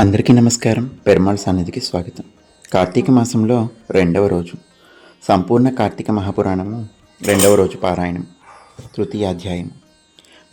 అందరికీ నమస్కారం. పెరుమాళ్ సన్నిధికి స్వాగతం. కార్తీక మాసంలో రెండవ రోజు. సంపూర్ణ కార్తీక మహాపురాణము రెండవ రోజు పారాయణం. తృతీయాధ్యాయం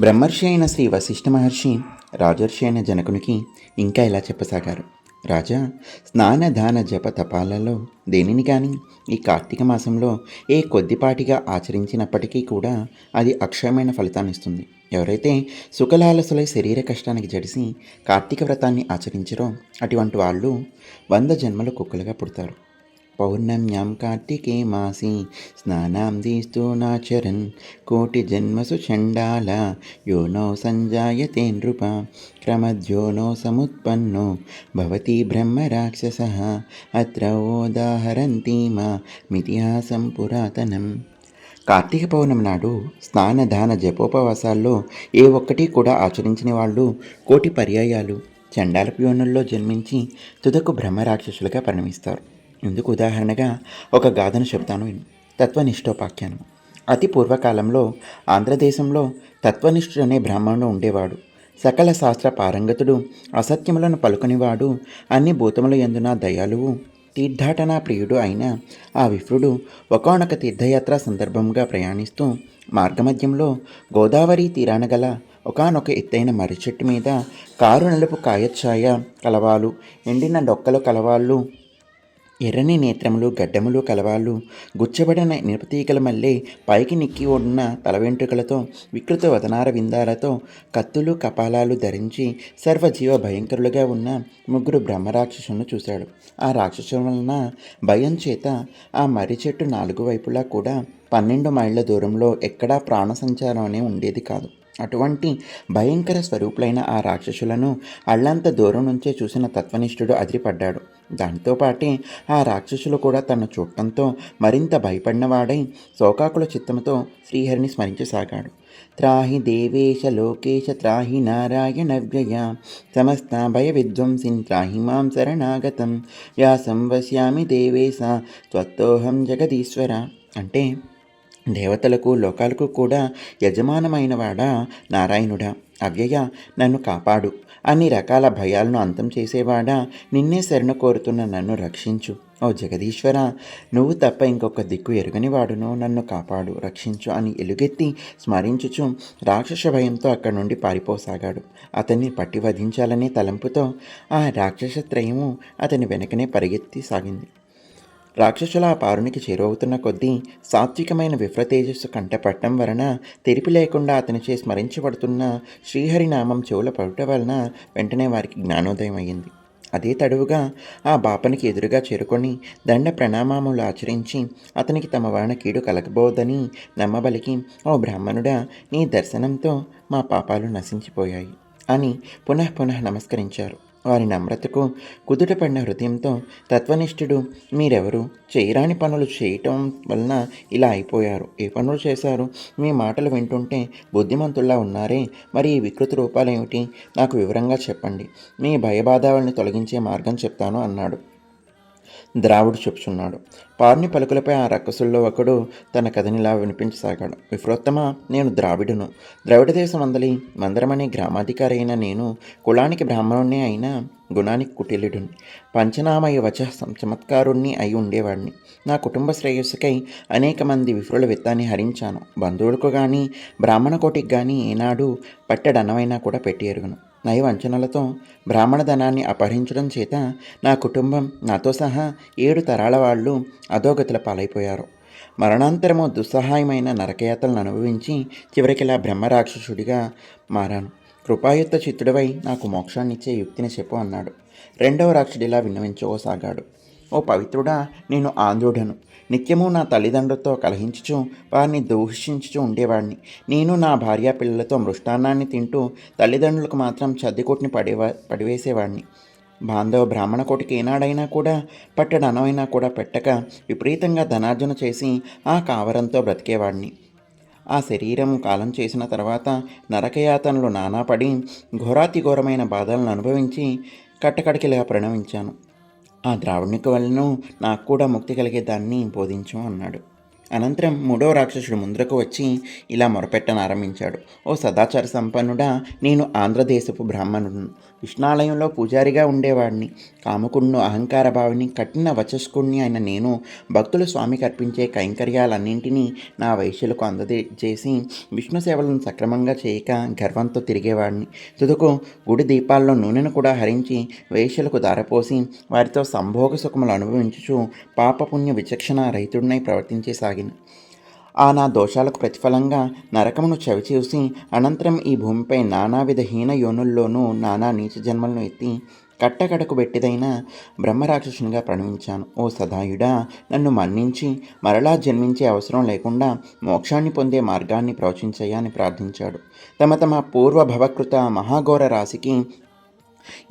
బ్రహ్మర్షి అయిన శ్రీ వశిష్ఠ మహర్షి రాజర్షి అయిన జనకునికి ఇంకా ఇలా చెప్పసాగారు? రాజా స్నాన దాన జప తపాలలో దేనిని కానీ ఈ కార్తీక మాసంలో ఏ కొద్దిపాటిగా ఆచరించినప్పటికీ కూడా అది అక్షయమైన ఫలితాన్ని ఇస్తుంది. ఎవరైతే సుఖలాలసులై శరీర కష్టానికి జడిసి కార్తీక వ్రతాన్ని ఆచరించరో అటువంటి వాళ్ళు వంద జన్మలు కుక్కలుగా పుడతారు. పౌర్ణమ్యాం కార్తికే మాసి స్నానాం దీస్తూ కోటి జన్మసు చండాల యోనో సంజాయతే నృప క్రమద్యోనో సముత్పన్నో భవతి బ్రహ్మ రాక్షస అత్ర ఓదాహరంతీమా మితిహాసం పురాతనం. కార్తీక పౌర్ణమి నాడు స్నాన దాన జపోపవాసాల్లో ఏ ఒక్కటి కూడా ఆచరించిన వాళ్ళు కోటి పర్యాయాలు చండాల ప్యోనుల్లో జన్మించి తుదకు బ్రహ్మరాక్షసులుగా పరిణమిస్తారు. ఇందుకు ఉదాహరణగా ఒక గాథను చెప్తాను విను. తత్వనిష్టోపాఖ్యానం. అతి పూర్వకాలంలో ఆంధ్రదేశంలో తత్వనిష్ఠుడు అనే బ్రాహ్మణుడు ఉండేవాడు. సకల శాస్త్ర పారంగతుడు అసత్యములను పలుకనివాడు అన్ని భూతముల ఎందున దయాలువు తీర్థాటన ప్రియుడు అయిన ఆ విప్రుడు ఒకనొక తీర్థయాత్ర సందర్భంగా ప్రయాణిస్తూ మార్గమధ్యంలో గోదావరి తీరాన గల ఒకనొక ఎత్తైన మర్రి చెట్టు మీద కారు నలుపు కాయఛాయ కలవాలు ఎండిన డొక్కల కలవాళ్ళు ఎర్రని నేత్రములు గడ్డములు కలవాళ్ళు. గుచ్చబడిన నిరపతీగల మల్లె పైకి నిక్కి ఉన్న తల వెంట్రుకలతో వికృత వదనార విందాలతో కత్తులు కపాలాలు ధరించి సర్వజీవ భయంకరులుగా ఉన్న ముగ్గురు బ్రహ్మరాక్షసులను చూశాడు. ఆ రాక్షసుల వలన భయం చేత ఆ మర్రి చెట్టు నాలుగు వైపులా కూడా పన్నెండు మైళ్ళ దూరంలో ఎక్కడా ప్రాణ సంచారం అనే ఉండేది కాదు. అటువంటి భయంకర స్వరూపులైన ఆ రాక్షసులను అళ్ళంత దూరం నుంచే చూసిన తత్వనిష్ఠుడు అదిరిపడ్డాడు. దాంతోపాటే ఆ రాక్షసులు కూడా తన చూడటంతో మరింత భయపడినవాడై శోకాకుల చిత్తంతో శ్రీహరిని స్మరించసాగాడు. త్రాహి దేవేశ లోకేశ త్రాహి నారాయణ వ్యయ సమస్త భయ విధ్వంసిన్ త్రాహి మాం శరణాగతం. వ్యాసం వశ్యామి దేవేశ త్వత్తోహం జగదీశ్వర. అంటే దేవతలకు లోకాలకు కూడా యజమానమైనవాడా నారాయణుడా. అవ్యయ నన్ను కాపాడు. అన్ని రకాల భయాలను అంతం చేసేవాడా నిన్నే శరణ కోరుతున్న నన్ను రక్షించు. ఓ జగదీశ్వర నువ్వు తప్ప ఇంకొక దిక్కు ఎరుగనివాడును నన్ను కాపాడు రక్షించు అని ఎలుగెత్తి స్మరించుచు రాక్షస భయంతో అక్కడి నుండి పారిపోసాగాడు. అతన్ని పట్టి వధించాలనే తలంపుతో ఆ రాక్షస త్రయము అతని వెనకనే పరిగెత్తి సాగింది. రాక్షసుల ఆ పారునికి చేరువవుతున్న కొద్దీ సాత్వికమైన విఫ్రతేజస్సు కంటపట్టడం వలన తెరిపి లేకుండా అతనిచే స్మరించబడుతున్న శ్రీహరినామం చెవుల పడుట వలన వెంటనే వారికి జ్ఞానోదయం అయ్యింది. అదే తడువుగా ఆ బాపనికి ఎదురుగా చేరుకొని దండ ప్రణామాములు ఆచరించి అతనికి తమ వలన కీడు కలగబోదని నమ్మబలికి ఓ బ్రాహ్మణుడా నీ దర్శనంతో మా పాపాలు నశించిపోయాయి అని పునః పునః నమస్కరించారు. వారి నమ్రతకు కుదుటపడిన హృదయంతో తత్వనిష్ఠుడు మీరెవరు? చేయరాని పనులు చేయటం వలన ఇలా అయిపోయారు. ఏ పనులు చేశారు? మీ మాటలు వింటుంటే బుద్ధిమంతుల్లా ఉన్నారే. మరి ఈ వికృత రూపాలేమిటి? నాకు వివరంగా చెప్పండి. మీ భయబాధాలను తొలగించే మార్గం చెప్తాను అన్నాడు. ద్రావుడు చెప్పుచున్నాడు. పార్ని పలుకులపై ఆ రక్కసుల్లో ఒకడు తన కథనిలా వినిపించసాగాడు. విఫ్రోత్తమ నేను ద్రావిడును. ద్రావిడ దేశం అందలి మందరమనే గ్రామాధికారి అయిన నేను కులానికి బ్రాహ్మణుణ్ణి అయిన గుణానికి కుటిలుడుని. పంచనామయ వచ చమత్కారుణ్ణి అయి ఉండేవాడిని నా కుటుంబ శ్రేయస్సుకై అనేక మంది విఫ్రుల విత్తాన్ని హరించాను. బంధువులకు కానీ బ్రాహ్మణ కోటికి కానీ ఏనాడు పట్టెడన్నమైనా కూడా పెట్టి ఎరుగును. నయ వంచనలతో బ్రాహ్మణ ధనాన్ని అపహరించడం చేత నా కుటుంబం నాతో సహా ఏడు తరాల వాళ్ళు అధోగతుల పాలైపోయారు. మరణాంతరము దుస్సహాయమైన నరకయాతలను అనుభవించి చివరికిలా బ్రహ్మరాక్షసుడిగా మారాను. కృపాయుత్త చిత్తుడివై నాకు మోక్షాన్నిచ్చే యుక్తిని చెప్పు అన్నాడు. రెండవ రాక్షుడిలా విన్నవించుకోసాగాడు ఓ పవిత్రుడా నేను ఆంధ్రుడను నిత్యము నా తల్లిదండ్రులతో కలహించుచు వారిని దూషించుచు ఉండేవాడిని. నేను నా భార్య పిల్లలతో మృష్టాన్నాన్ని తింటూ తల్లిదండ్రులకు మాత్రం చద్దికొట్టిని పడివా పడివేసేవాడిని. బాంధవ బ్రాహ్మణ కోటికి ఏనాడైనా కూడా పట్టడు అనవైనా కూడా పెట్టక విపరీతంగా ధనార్జన చేసి ఆ కావరంతో బ్రతికేవాడిని. ఆ శరీరం కాలం చేసిన తర్వాత నరకయాతనలు నానాపడి ఘోరాతి ఘోరమైన బాధలను అనుభవించి కట్టకడికిలా ప్రణవించాను ఆ ద్రావణిక వలన నాకు కూడా ముక్తి కలిగేదాన్ని బోధించు అన్నాడు. అనంతరం మూడో రాక్షసుడు ముందరకు వచ్చి ఇలా మొరపెట్టనారంభించాడు. ఓ సదాచార సంపన్నుడా నేను ఆంధ్రదేశపు బ్రాహ్మణుడు. విష్ణాలయంలో పూజారిగా ఉండేవాడిని. కాముకుణ్ణు అహంకార భావిని కఠిన వచస్కుణ్ణి అయిన నేను భక్తులు స్వామికి అర్పించే కైంకర్యాలన్నింటినీ నా వైశ్యులకు అందజేసి విష్ణు సేవలను సక్రమంగా చేయక గర్వంతో తిరిగేవాడిని. తుదకు గుడి దీపాల్లో నూనెను కూడా హరించి వేశ్యలకు దారపోసి వారితో సంభోగ సుఖములు అనుభవించుచు పాపపుణ్య విచక్షణ రహితుడినై సాగింది ఆ నా దోషాలకు ప్రతిఫలంగా నరకమును చవిచూసి అనంతరం ఈ భూమిపై నానావిధ హీన యోనుల్లోనూ నానా నీచ జన్మలను ఎత్తి కట్టకడకు పెట్టిదైన బ్రహ్మరాక్షసునిగా ప్రణమించాను. ఓ సదాయుడా నన్ను మన్నించి మరలా జన్మించే అవసరం లేకుండా మోక్షాన్ని పొందే మార్గాన్ని ప్రవచించయ్యా అని ప్రార్థించాడు. తమ తమ పూర్వ భవకృత మహాఘోర రాశికి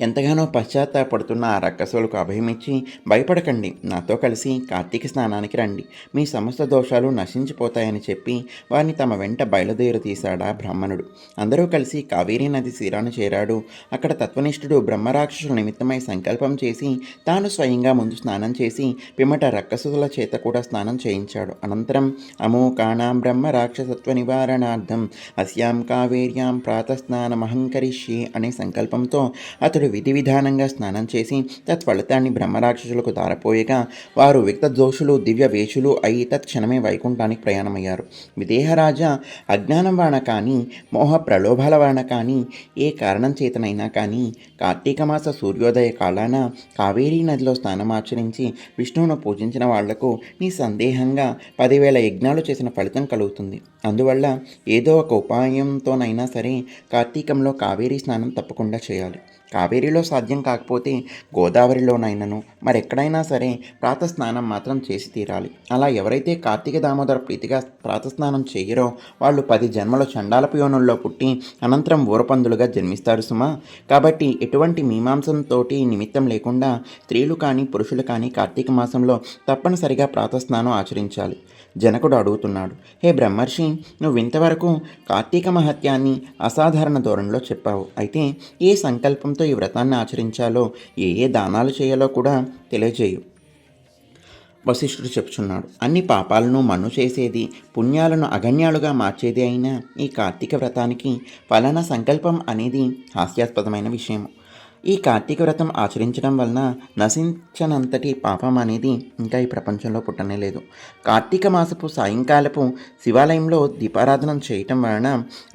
ఎంతగానో పశ్చాత్తాపడుతున్న ఆ రక్కసులకు అభయమిచ్చి భయపడకండి. నాతో కలిసి కార్తీక స్నానానికి రండి. మీ సమస్త దోషాలు నశించిపోతాయని చెప్పి వారిని తమ వెంట బయలుదేరు తీశాడా బ్రాహ్మణుడు. అందరూ కలిసి కావేరీ నది తీరాను చేరాడు. అక్కడ తత్వనిష్ఠుడు బ్రహ్మరాక్షసుల నిమిత్తమై సంకల్పం చేసి తాను స్వయంగా ముందు స్నానం చేసి పిమ్మట రక్కసుల చేత కూడా స్నానం చేయించాడు. అనంతరం అమోకాణాం బ్రహ్మ రాక్షసత్వ నివారణార్థం అస్యాం కావేర్యాం ప్రాతస్నానమహంకరిష్యే అనే సంకల్పంతో అతడు విధి విధానంగా స్నానం చేసి తత్ఫలితాన్ని బ్రహ్మరాక్షసులకు దారపోయగా వారు విక్త దోషులు దివ్య వేషులు అయి తత్క్షణమే వైకుంఠానికి ప్రయాణమయ్యారు. విదేహరాజా అజ్ఞానం వాణ కానీ మోహ ప్రలోభాల వాణ కానీ ఏ కారణం చేతనైనా కానీ కార్తీక మాస సూర్యోదయ కాలాన కావేరీ నదిలో స్నానమాచరించి విష్ణువును పూజించిన వాళ్ళకు నీ సందేహంగా పదివేల యజ్ఞాలు చేసిన ఫలితం కలుగుతుంది. అందువల్ల ఏదో ఒక ఉపాయంతోనైనా సరే కార్తీకంలో కావేరీ స్నానం తప్పకుండా చేయాలి. కావేరీలో సాధ్యం కాకపోతే గోదావరిలోనైనను మరెక్కడైనా సరే ప్రాతస్నానం మాత్రం చేసి తీరాలి. అలా ఎవరైతే కార్తీక దామోదర ప్రీతిగా ప్రాతస్నానం చేయరో వాళ్ళు పది జన్మల చండాలపు యోనుల్లో పుట్టి అనంతరం ఊరపందులుగా జన్మిస్తారు సుమా. కాబట్టి ఎటువంటి మీమాంసంతో నిమిత్తం లేకుండా స్త్రీలు కానీ పురుషులు కానీ కార్తీక మాసంలో తప్పనిసరిగా ప్రాతస్నానం ఆచరించాలి. జనకుడు అడుగుతున్నాడు హే బ్రహ్మర్షి నువ్వు ఇంతవరకు కార్తీక మహత్యాన్ని అసాధారణ ధోరణిలో చెప్పావు. అయితే ఏ ఉద్దేశంతో ఈ వ్రతాన్ని ఆచరించాలో ఏ ఏ దానాలు చేయాలో కూడా తెలియజేయు. వశిష్ఠుడు చెప్తున్నాడు అన్ని పాపాలను మన్ను చేసేది పుణ్యాలను అగణ్యాలుగా మార్చేది అయిన ఈ కార్తీక వ్రతానికి ఫలానా సంకల్పం అనేది హాస్యాస్పదమైన విషయము. ఈ కార్తీక వ్రతం ఆచరించడం వలన నశించనంతటి పాపం అనేది ఇంకా ఈ ప్రపంచంలో పుట్టనే లేదు. కార్తీక మాసపు సాయంకాలపు శివాలయంలో దీపారాధన చేయటం వలన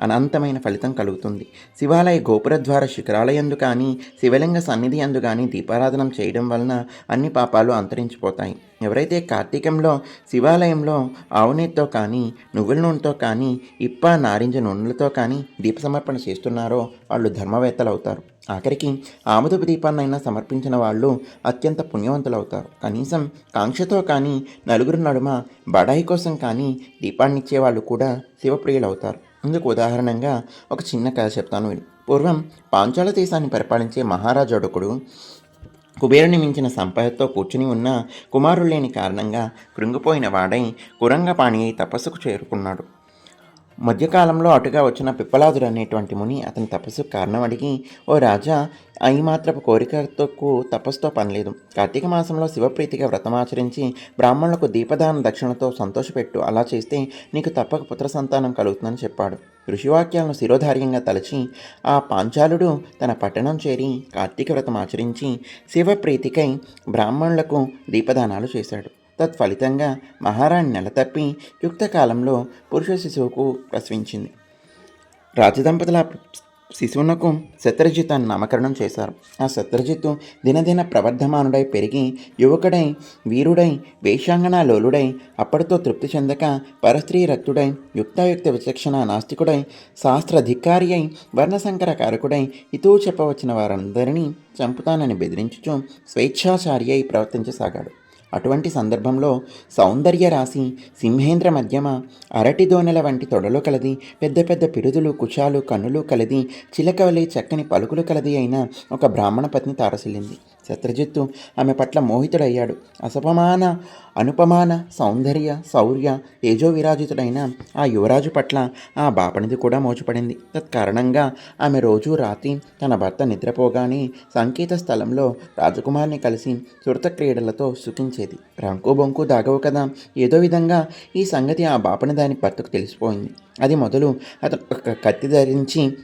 అనంతమైన ఫలితం కలుగుతుంది. శివాలయ గోపుర ద్వార శిఖరాలయందు కానీ శివలింగ సన్నిధి అందు కానీ దీపారాధన చేయడం వలన అన్ని పాపాలు అంతరించిపోతాయి. ఎవరైతే కార్తీకంలో శివాలయంలో ఆవునేతితో కానీ నువ్వుల నూనెతో కానీ ఇప్ప నారింజ నూనెలతో కానీ దీప సమర్పణ చేస్తున్నారో వాళ్ళు ధర్మవేత్తలు అవుతారు ఆఖరికి ఆముదపు దీపాన్నైనా సమర్పించిన వాళ్ళు అత్యంత పుణ్యవంతులు అవుతారు కనీసం కాంక్షతో కానీ నలుగురు నడుమ బడాయి కోసం కానీ దీపాన్నిచ్చే వాళ్ళు కూడా శివప్రియులవుతారు. ఇందుకు ఉదాహరణంగా ఒక చిన్న కథ చెప్తాను పూర్వం పాంచాల దేశాన్ని పరిపాలించే మహారాజు కుబేరుని మించిన సంపదతో కూర్చుని ఉన్న కుమారుడు లేని కారణంగా కృంగిపోయిన వాడై కురంగపాణి తపస్సుకు చేరుకున్నాడు. మధ్యకాలంలో అటుగా వచ్చిన పిప్పలాదుడు అనేటువంటి ముని అతని తపస్సుకు కారణం అడిగి ఓ రాజా అయి మాత్రపు కోరికతో తపస్సుతో పనిలేదు కార్తీక మాసంలో శివప్రీతిగా వ్రతమాచరించి బ్రాహ్మణులకు దీపదాన దక్షిణతో సంతోషపెట్టు. అలా చేస్తే నీకు తప్పక పుత్ర సంతానం కలుగుతుందని చెప్పాడు. ఋషివాక్యాలను శిరోధార్యంగా తలచి ఆ పాంచాలుడు తన పట్టణం చేరి కార్తీక వ్రతం ఆచరించి శివప్రీతికై బ్రాహ్మణులకు దీపదానాలు చేశాడు. తత్ఫలితంగా మహారాణి నెలతప్పి యుక్తకాలంలో పురుష శిశువుకు ప్రసవించింది. రాజదంపతుల శిశువునకు శత్రజిత్ అని నామకరణం చేశారు. ఆ శత్రజిత్తు దినదిన ప్రవర్ధమానుడై పెరిగి యువకుడై వీరుడై వేషాంగన లోలుడై అప్పటితో తృప్తి చెందక పరస్త్రీ రక్తుడై యుక్తాయుక్త విచక్షణ నాస్తికుడై శాస్త్రధికారి అయి వర్ణశంకర కారకుడై ఇతూ చెప్పవచ్చిన వారందరినీ చంపుతానని బెదిరించుచు స్వేచ్ఛాచారి అయి ప్రవర్తించసాగాడు. అటువంటి సందర్భంలో సౌందర్య రాశి సింహేంద్ర మధ్యమ అరటి దోనెల వంటి తొడలు కలది పెద్ద పెద్ద పిరుదులు కుచాలు కన్నులు కలది చిలకవలి చక్కని పలుకులు కలది అయిన ఒక బ్రాహ్మణ పత్ని తారసిల్లింది. శత్రుజిత్తు ఆమె పట్ల మోహితుడయ్యాడు. అసపమాన అనుపమాన సౌందర్య శౌర్య తేజో విరాజితుడైన ఆ యువరాజు పట్ల ఆ బాపనిది కూడా మోచుపడింది. తత్కారణంగా ఆమె రోజూ రాత్రి తన భర్త నిద్రపోగానే సంకేత స్థలంలో రాజకుమారిని కలిసి సురత క్రీడలతో సుఖించేది. రంకు బొంకు దాగవు కదా? ఏదో విధంగా ఈ సంగతి ఆ బాపని దాని భర్తకు తెలిసిపోయింది. అది మొదలు అతను ఒక కత్తి ధరించి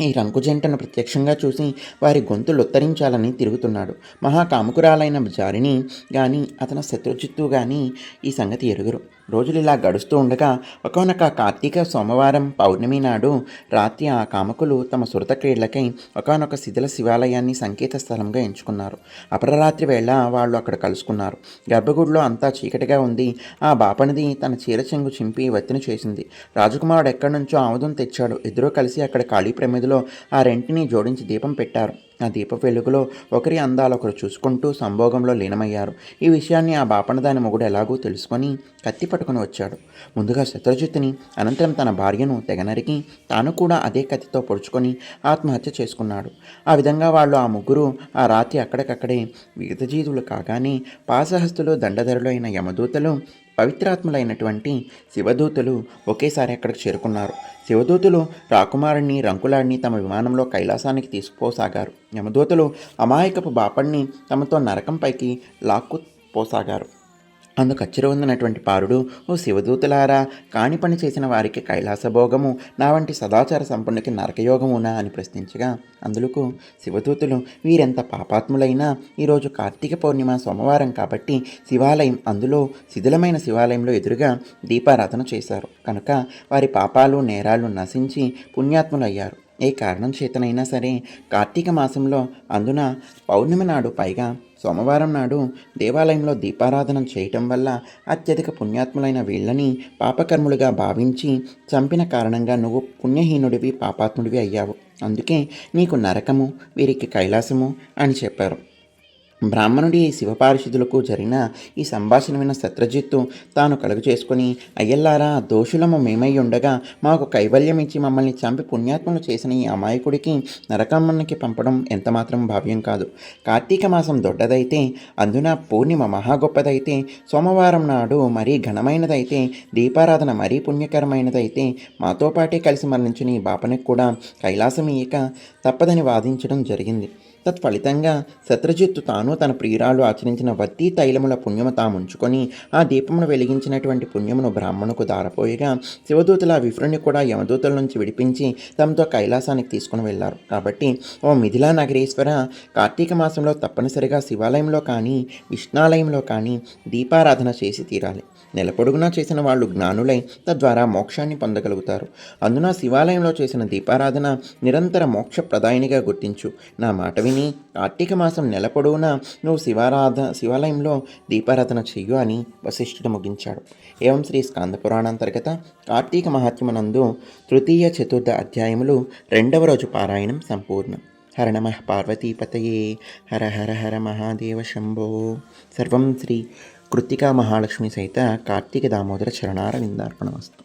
ఈ రంకు జంటను ప్రత్యక్షంగా చూసి వారి గొంతులు ఉత్తరించాలని తిరుగుతున్నాడు. మహాకాముకురాలైన జారిని గాని అతని శత్రుజిత్తు గాని ఈ సంగతి ఎరుగురు. రోజులు ఇలా గడుస్తూ ఉండగా ఒకనొక కార్తీక సోమవారం పౌర్ణమి నాడు రాత్రి ఆ కామకులు తమ సురత క్రీడలకై ఒకనొక శిథిల శివాలయాన్ని సంకేత స్థలంగా ఎంచుకున్నారు. అపరరాత్రి వేళ వాళ్ళు అక్కడ కలుసుకున్నారు. గర్భగుడిలో అంతా చీకటిగా ఉంది. ఆ బాపనిది తన చీర చెంగు చింపి వత్తిని చేసింది. రాజకుమారుడు ఎక్కడి నుంచో ఆముదం తెచ్చాడు. ఇద్దరూ కలిసి అక్కడ ఖాళీ ప్రమిదిలో ఆ రెంటిని జోడించి దీపం పెట్టారు. ఆ దీప వెలుగులో ఒకరి అందాలు ఒకరు చూసుకుంటూ సంభోగంలో లీనమయ్యారు. ఈ విషయాన్ని ఆ బాపన దాని మొగుడు ఎలాగో తెలుసుకొని కత్తి పట్టుకుని వచ్చాడు. ముందుగా శత్రుజిత్తుని అనంతరం తన భార్యను తెగనరికి తాను కూడా అదే కత్తితో పొడుచుకొని ఆత్మహత్య చేసుకున్నాడు. ఆ విధంగా వాళ్ళు ఆ ముగ్గురు ఆ రాత్రి అక్కడికక్కడే విగతజీవులు కాగానే పాసహస్తులు దండధరులు అయిన యమదూతలు పవిత్రాత్ములైనటువంటి శివదూతులు ఒకేసారి అక్కడికి చేరుకున్నారు. శివదూతులు రాకుమారుణ్ణి రంకులాడిని తమ విమానంలో కైలాసానికి తీసుకుపోసాగారు. యమదూతలు అమాయకపు బాపణ్ణి తమతో నరకంపైకి లాక్కు పోసాగారు అందుకు అచ్చిరవందినటువంటి పారుడు ఓ శివదూతులారా కాని పని చేసిన వారికి కైలాసభోగము నా వంటి సదాచార సంపన్నుకి నరకయోగమునా? అని ప్రశ్నించగా అందులకు శివదూతులు వీరెంత పాపాత్ములైనా ఈరోజు కార్తీక పౌర్ణిమ సోమవారం కాబట్టి శివాలయం అందులో శిథిలమైన శివాలయంలో ఎదురుగా దీపారాధన చేశారు. కనుక వారి పాపాలు నేరాలు నశించి పుణ్యాత్ములయ్యారు. ఏ కారణం చేతనైనా సరే కార్తీక మాసంలో అందున పౌర్ణమి నాడు పైగా సోమవారం నాడు దేవాలయంలో దీపారాధన చేయటం వల్ల అత్యధిక పుణ్యాత్ములైన వీళ్ళని పాపకర్ములుగా భావించి చంపిన కారణంగా నువ్వు పుణ్యహీనుడివి పాపాత్ముడివి అయ్యావు. అందుకే నీకు నరకము వీరికి కైలాసము అని చెప్పారు. బ్రాహ్మణుడి శివపారిషుదులకు జరిగిన ఈ సంభాషణ విన్న సత్రజిత్తు తాను కలుగు చేసుకుని అయ్యల్లారా దోషులము మేమై ఉండగా మాకు కైవల్యం ఇచ్చి మమ్మల్ని చంపి పుణ్యాత్మలు చేసిన ఈ అమాయకుడికి నరకమ్మనికి పంపడం ఎంతమాత్రం భావ్యం కాదు. కార్తీక మాసం దొడ్డదైతే అందున పూర్ణిమ మహా గొప్పదైతే సోమవారం నాడు మరీ ఘనమైనదైతే దీపారాధన మరీ పుణ్యకరమైనదైతే మాతో పాటే కలిసి మరణించిన ఈ బాపనికి కూడా కైలాసం ఇయ్యక తప్పదని వాదించడం జరిగింది. తత్ఫలితంగా శత్రుజిత్తు తాను తన ప్రియురాలు ఆచరించిన వత్తి తైలముల పుణ్యము తాముంచుకొని ఆ దీపమును వెలిగించినటువంటి పుణ్యమును బ్రాహ్మణుకు దారపోయగా శివదూతల విఫ్రుని కూడా యమదూతల నుంచి విడిపించి తమతో కైలాసానికి తీసుకుని వెళ్ళారు. కాబట్టి ఓ మిథిలా నగరేశ్వర కార్తీక మాసంలో తప్పనిసరిగా శివాలయంలో కానీ విష్ణాలయంలో కానీ దీపారాధన చేసి తీరాలి. నెలపొడుగునా చేసిన వాళ్ళు జ్ఞానులై తద్వారా మోక్షాన్ని పొందగలుగుతారు. అందున శివాలయంలో చేసిన దీపారాధన నిరంతర మోక్షప్రదాయినిగా గుర్తించు. నా మాట విని కార్తీక మాసం నెల పొడవునా నువ్వు శివారాధ శివాలయంలో దీపారాధన చెయ్యు అని వశిష్ఠుడు ముగించాడు. ఏవం శ్రీ స్కాందపురాణాంతర్గత కార్తీక మహాత్మ్యమనందు తృతీయ చతుర్థ అధ్యాయములు రెండవ రోజు పారాయణం సంపూర్ణం. హర నమ పార్వతీపతయే. హర హర హర మహాదేవ శంభో. సర్వం శ్రీ ಕೃತಿಕಾ ಮಹಾಲಕ್ಷ್ಮಿ ಸಹಿತ ಕಾರ್ತಿಕ ದಾಮೋದರ ಚರಣಾರವಿಂದಾರ್ಪಣಮಸ್ತು